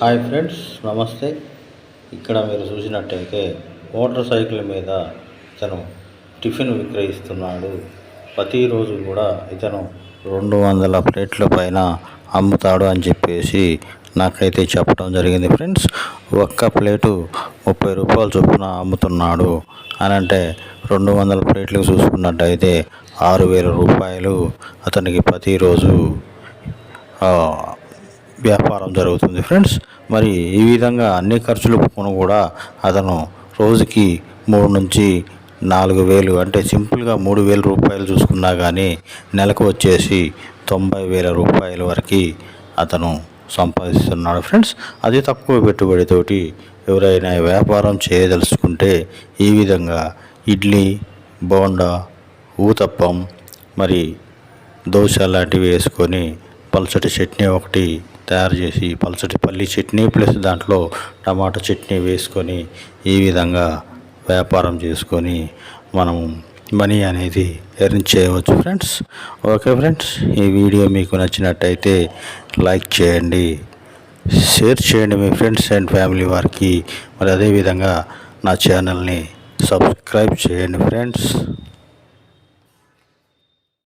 Hi friends నమస్తే. ఇక్కడ మీరు చూసినట్టయితే మోటార్ సైకిల్ మీద ఇతను టిఫిన్ విక్రయిస్తున్నాడు. ప్రతిరోజు కూడా ఇతను రెండు వందల ప్లేట్ల పైన అమ్ముతాడు అని చెప్పేసి నాకైతే చెప్పడం జరిగింది ఫ్రెండ్స్. ఒక్క ప్లేటు ముప్పై రూపాయల చొప్పున అమ్ముతున్నాడు. అని అంటే రెండు వందల ప్లేట్లు చూసుకున్నట్టయితే ఆరు వేల రూపాయలు అతనికి ప్రతిరోజు వ్యాపారం జరుగుతుంది ఫ్రెండ్స్. మరి ఈ విధంగా అన్ని ఖర్చులు పోను కూడా అతను రోజుకి మూడు నుంచి నాలుగు వేలు అంటే సింపుల్గా మూడు వేల రూపాయలు చూసుకున్నా కానీ నెలకు వచ్చేసి తొంభై వేల రూపాయల వరకు అతను సంపాదిస్తున్నాడు ఫ్రెండ్స్. అది తక్కువ పెట్టుబడితోటి ఎవరైనా వ్యాపారం చేయదలుచుకుంటే ఈ విధంగా ఇడ్లీ బోండా ఊతప్పం మరి దోశ లాంటివి వేసుకొని పల్సటి చట్నీ ఒకటి తయారు చేసి పల్సటి పల్లి చట్నీ ప్లస్ దాంట్లో టమాటా చట్నీ వేసుకొని ఈ విధంగా వ్యాపారం చేసుకొని మనం మనీ అనేది ఎర్న్ చేయవచ్చు ఫ్రెండ్స్. ఓకే ఫ్రెండ్స్ ఈ వీడియో మీకు నచ్చినట్టయితే లైక్ చేయండి షేర్ చేయండి మీ ఫ్రెండ్స్ అండ్ ఫ్యామిలీ వారికి. మరి అదేవిధంగా నా ఛానల్ని సబ్స్క్రైబ్ చేయండి ఫ్రెండ్స్.